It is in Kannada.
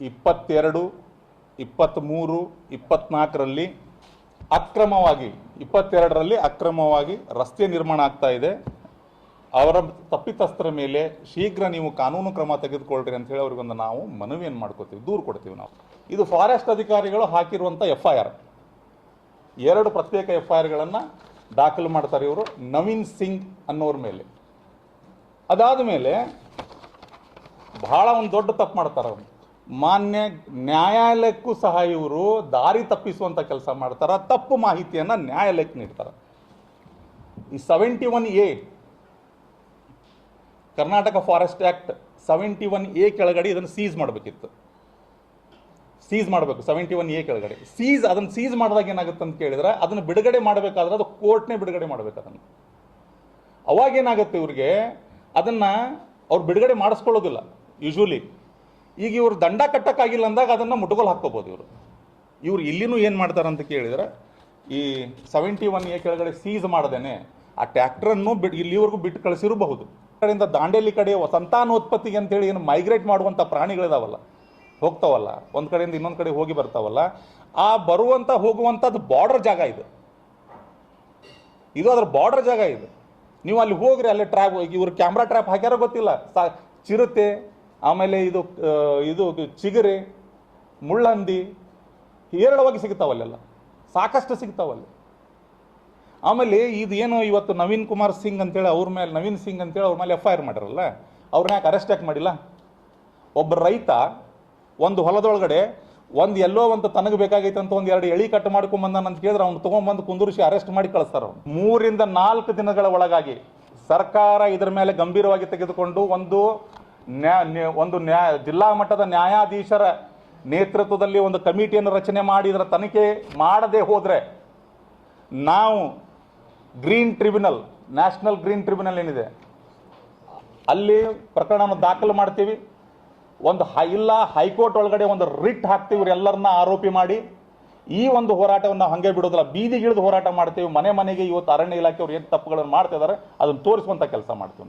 ಇಪ್ಪತ್ತೆರಡು, ಇಪ್ಪತ್ತ್ಮೂರು ಇಪ್ಪತ್ನಾಲ್ಕರಲ್ಲಿ ಅಕ್ರಮವಾಗಿ, ಇಪ್ಪತ್ತೆರಡರಲ್ಲಿ ಅಕ್ರಮವಾಗಿ ರಸ್ತೆ ನಿರ್ಮಾಣ ಆಗ್ತಾ ಇದೆ. ಅವರ ತಪ್ಪಿತಸ್ಥರ ಮೇಲೆ ಶೀಘ್ರ ನೀವು ಕಾನೂನು ಕ್ರಮ ತೆಗೆದುಕೊಳ್ಳ್ರಿ ಅಂತ ಹೇಳಿ ಅವ್ರಿಗೊಂದು ನಾವು ಮನವಿಯನ್ನು ಮಾಡ್ಕೋತೀವಿ, ದೂರು ಕೊಡ್ತೀವಿ ನಾವು. ಇದು ಫಾರೆಸ್ಟ್ ಅಧಿಕಾರಿಗಳು ಹಾಕಿರುವಂಥ ಎಫ್ ಐ ಆರ್ ಎರಡು ಪ್ರತ್ಯೇಕ ಎಫ್ ಐ ಆರ್ಗಳನ್ನು ದಾಖಲು ಮಾಡ್ತಾರೆ ಇವರು, ನವೀನ್ ಸಿಂಗ್ ಅನ್ನೋರ ಮೇಲೆ. ಅದಾದ ಮೇಲೆ ಭಾಳ ಒಂದು ದೊಡ್ಡ ತಪ್ಪು ಮಾಡ್ತಾರೆ ಅವ್ರು. ಮಾನ್ಯ ನ್ಯಾಯಾಲಯಕ್ಕೂ ಸಹ ಇವರು ದಾರಿ ತಪ್ಪಿಸುವಂಥ ಕೆಲಸ ಮಾಡ್ತಾರೆ, ತಪ್ಪು ಮಾಹಿತಿಯನ್ನು ನ್ಯಾಯಾಲಯಕ್ಕೆ ನೀಡ್ತಾರೆ. ಈ seventy one A Karnataka forest act seventy one A ಕೆಳಗಡೆ ಇದನ್ನು ಸೀಸ್ ಮಾಡಬೇಕಿತ್ತು. ಸೀಸ್ ಮಾಡಬೇಕು ಸೆವೆಂಟಿ ಒನ್ ಎ ಕೆಳಗಡೆ. ಸೀಸ್ ಅದನ್ನು ಸೀಸ್ ಮಾಡಿದಾಗ ಏನಾಗುತ್ತೆ ಅಂತ ಕೇಳಿದ್ರೆ, ಅದನ್ನು ಬಿಡುಗಡೆ ಮಾಡಬೇಕಾದ್ರೆ ಅದು ಕೋರ್ಟ್ನೇ ಬಿಡುಗಡೆ ಮಾಡಬೇಕು ಅದನ್ನು. ಅವಾಗ ಏನಾಗುತ್ತೆ ಇವ್ರಿಗೆ, ಅದನ್ನು ಅವ್ರು ಬಿಡುಗಡೆ ಮಾಡಿಸ್ಕೊಳ್ಳೋದಿಲ್ಲ ಯೂಶ್ವಲಿ ಈಗ ಇವರು ದಂಡ ಕಟ್ಟಕ್ಕಾಗಿಲ್ಲ ಅಂದಾಗ ಅದನ್ನು ಮುಟ್ಗೋಲ್ ಹಾಕ್ಕೋಬೋದು ಇವರು. ಇವ್ರು ಇಲ್ಲಿನೂ ಏನು ಮಾಡ್ತಾರೆ ಅಂತ ಕೇಳಿದ್ರೆ, ಈ ಸೆವೆಂಟಿ ಒನ್ ಎ ಕೆಳಗಡೆ ಸೀಸ್ ಮಾಡದೇನೆ, ಆ ಟ್ಯಾಕ್ಟ್ರನ್ನು ಬಿಟ್ಟು ಇಲ್ಲಿವರೆಗೂ ಬಿಟ್ಟು ಕಳಿಸಿರಬಹುದು. ಕಡೆಯಿಂದ ದಾಂಡೇಲಿ ಕಡೆ ಸಂತಾನೋತ್ಪತ್ತಿಗೆ ಅಂತೇಳಿ ಏನು ಮೈಗ್ರೇಟ್ ಮಾಡುವಂಥ ಪ್ರಾಣಿಗಳಿದಾವಲ್ಲ, ಹೋಗ್ತಾವಲ್ಲ, ಒಂದು ಕಡೆಯಿಂದ ಇನ್ನೊಂದು ಕಡೆ ಹೋಗಿ ಬರ್ತಾವಲ್ಲ, ಆ ಬರುವಂಥ ಹೋಗುವಂಥದ್ದು ಬಾರ್ಡರ್ ಜಾಗ ಇದು. ಇದು ಅದ್ರ ಬಾರ್ಡರ್ ಜಾಗ ಇದು. ನೀವು ಅಲ್ಲಿ ಹೋಗ್ರಿ, ಅಲ್ಲಿ ಟ್ರ್ಯಾಪ್ ಇವ್ರು ಕ್ಯಾಮ್ರಾ ಟ್ರ್ಯಾಪ್ ಹಾಕ್ಯಾರ ಗೊತ್ತಿಲ್ಲ. ಸಾ ಚಿರತೆ ಆಮೇಲೆ ಇದು ಇದು ಚಿಗರೆ, ಮುಳ್ಳಂದಿ, ಹೇರಳವಾಗಿ ಸಿಗ್ತಾವಲ್ಲೆಲ್ಲ. ಸಾಕಷ್ಟು ಸಿಗ್ತಾವಲ್ಲಿ. ಆಮೇಲೆ ಇದು ಏನು ಇವತ್ತು ನವೀನ್ ಕುಮಾರ್ ಸಿಂಗ್ ಅಂತೇಳಿ ಅವ್ರ ಮೇಲೆ ನವೀನ್ ಸಿಂಗ್ ಅಂತೇಳಿ ಅವ್ರ ಮೇಲೆ ಎಫ್ ಐ ಆರ್ ಮಾಡಿರಲ್ಲ ಅವ್ರನ್ನ ಯಾಕೆ ಅರೆಸ್ಟ್ ಯಾಕೆ ಮಾಡಿಲ್ಲ? ಒಬ್ಬ ರೈತ ಒಂದು ಹೊಲದೊಳಗಡೆ ಒಂದು ಎಲ್ಲೋ ಒಂದು ತನಗೆ ಬೇಕಾಗೈತೆ ಅಂತ ಒಂದು ಎರಡು ಎಳಿ ಕಟ್ ಮಾಡ್ಕೊಂಬಂದಾನ ಅಂತ ಕೇಳಿದ್ರೆ ಅವ್ನು ತೊಗೊಂಬಂದು ಕುಂದುರಿಸಿ ಅರೆಸ್ಟ್ ಮಾಡಿ ಕಳಿಸ್ತಾರೆ ಅವ್ನು. ಮೂರಿಂದ ನಾಲ್ಕು ದಿನಗಳ ಒಳಗಾಗಿ ಸರ್ಕಾರ ಇದರ ಮೇಲೆ ಗಂಭೀರವಾಗಿ ತೆಗೆದುಕೊಂಡು ಒಂದು ನ್ಯಾ ಒಂದು ನ್ಯಾಯ ಜಿಲ್ಲಾ ಮಟ್ಟದ ನ್ಯಾಯಾಧೀಶರ ನೇತೃತ್ವದಲ್ಲಿ ಒಂದು ಕಮಿಟಿಯನ್ನು ರಚನೆ ಮಾಡಿ ಇದರ ತನಿಖೆ ಮಾಡದೆ ಹೋದರೆ ನಾವು green tribunal, national green tribunal ಏನಿದೆ, ಅಲ್ಲಿ ಪ್ರಕರಣವನ್ನು ದಾಖಲು ಮಾಡ್ತೀವಿ. ಒಂದು ಹೈ ಇಲ್ಲ, ಹೈಕೋರ್ಟ್ ಒಳಗಡೆ ಒಂದು ರಿಟ್ ಹಾಕ್ತೀವಿ, ಇವರೆಲ್ಲರನ್ನ ಆರೋಪಿ ಮಾಡಿ. ಈ ಒಂದು ಹೋರಾಟವನ್ನು ನಾವು ಹಾಗೆ ಬಿಡೋದಿಲ್ಲ. ಬೀದಿಗಿಳಿದು ಹೋರಾಟ ಮಾಡ್ತೀವಿ. ಮನೆ ಮನೆಗೆ ಇವತ್ತು ಅರಣ್ಯ ಇಲಾಖೆಯವರು ಏನು ತಪ್ಪುಗಳನ್ನು ಮಾಡ್ತಿದ್ದಾರೆ, ಅದನ್ನು ತೋರಿಸುವಂಥ ಕೆಲಸ ಮಾಡ್ತೀವಿ.